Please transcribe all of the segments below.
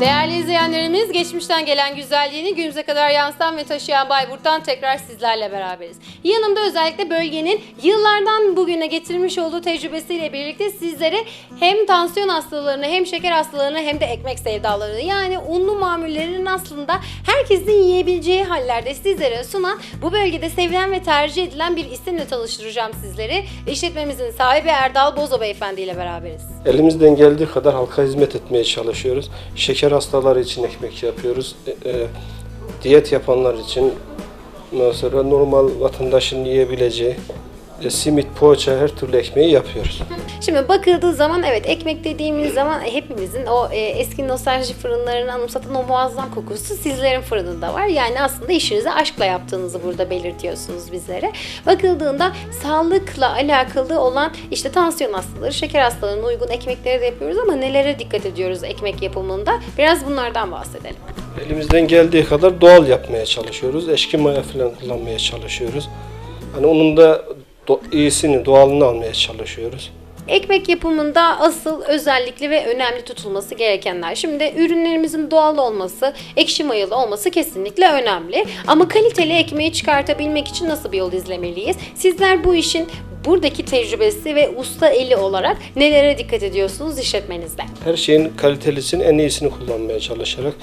Değerli izleyenlerimiz, geçmişten gelen güzelliğini günümüze kadar yansıtan ve taşıyan Bayburt'tan tekrar sizlerle beraberiz. Yanımda özellikle bölgenin yıllardan bugüne getirmiş olduğu tecrübesiyle birlikte sizlere hem tansiyon hastalarını hem şeker hastalarını hem de ekmek sevdalarını yani unlu mamullerin aslında herkesin yiyebileceği hallerde sizlere sunan bu bölgede sevilen ve tercih edilen bir isimle tanıştıracağım sizleri. İşletmemizin sahibi Erdal Bozo Beyefendi ile beraberiz. Elimizden geldiği kadar halka hizmet etmeye çalışıyoruz. Şeker hastaları için ekmek yapıyoruz. E, e, diyet yapanlar için mesela normal vatandaşın yiyebileceği e, simit, poğaça her türlü ekmeği yapıyoruz. Şimdi bakıldığı zaman evet ekmek dediğimiz zaman hepimizin o e, eski nostalji fırınlarını anımsatan o muazzam kokusu sizlerin fırınında var. Yani aslında işinizi aşkla yaptığınızı burada belirtiyorsunuz bizlere. Bakıldığında sağlıkla alakalı olan işte tansiyon hastaları, şeker hastalarına uygun ekmekleri de yapıyoruz ama nelere dikkat ediyoruz ekmek yapımında? Biraz bunlardan bahsedelim. Elimizden geldiği kadar doğal yapmaya çalışıyoruz. Eşki maya falan kullanmaya çalışıyoruz. Hani onun da do- iyisini, doğalını almaya çalışıyoruz. Ekmek yapımında asıl özellikli ve önemli tutulması gerekenler. Şimdi ürünlerimizin doğal olması, ekşi mayalı olması kesinlikle önemli. Ama kaliteli ekmeği çıkartabilmek için nasıl bir yol izlemeliyiz? Sizler bu işin buradaki tecrübesi ve usta eli olarak nelere dikkat ediyorsunuz işletmenizde? Her şeyin kalitelisini, en iyisini kullanmaya çalışarak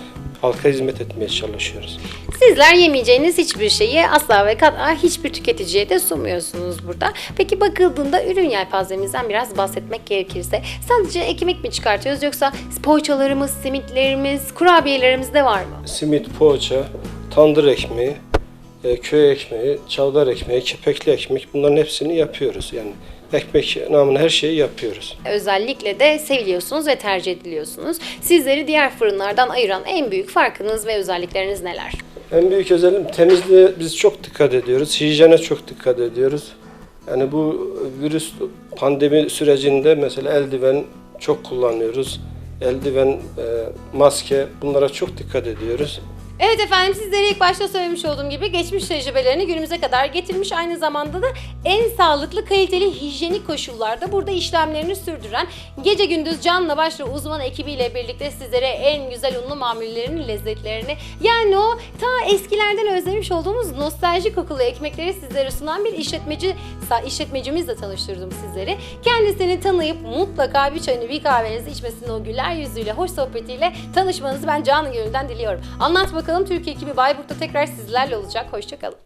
halka hizmet etmeye çalışıyoruz. Sizler yemeyeceğiniz hiçbir şeyi asla ve kat'a hiçbir tüketiciye de sunmuyorsunuz burada. Peki bakıldığında ürün yelpazemizden biraz bahsetmek gerekirse sadece ekmek mi çıkartıyoruz yoksa poğaçalarımız, simitlerimiz, kurabiyelerimiz de var mı? simit, poğaça, tandır ekmeği, e, köy ekmeği, çavdar ekmeği, kepekli ekmek bunların hepsini yapıyoruz. Yani ekmek namına her şeyi yapıyoruz. Özellikle de seviliyorsunuz ve tercih ediliyorsunuz. Sizleri diğer fırınlardan ayıran en büyük farkınız ve özellikleriniz neler? En büyük özelliğim temizliğe biz çok dikkat ediyoruz. Hijyene çok dikkat ediyoruz. Yani bu virüs pandemi sürecinde mesela eldiven çok kullanıyoruz. Eldiven, e, maske bunlara çok dikkat ediyoruz. Evet efendim sizlere ilk başta söylemiş olduğum gibi geçmiş tecrübelerini günümüze kadar getirmiş aynı zamanda da en sağlıklı kaliteli hijyenik koşullarda burada işlemlerini sürdüren gece gündüz canla başla uzman ekibiyle birlikte sizlere en güzel unlu mamullerin lezzetlerini yani o ta eskilerden özlemiş olduğumuz nostalji kokulu ekmekleri sizlere sunan bir işletmeci işletmecimizle tanıştırdım sizleri. Kendisini tanıyıp mutlaka bir çayını bir kahvenizi içmesini o güler yüzüyle hoş sohbetiyle tanışmanızı ben canı gönülden diliyorum. Anlat bakalım Türkiye ekibi Bayburt'ta tekrar sizlerle olacak. Hoşçakalın.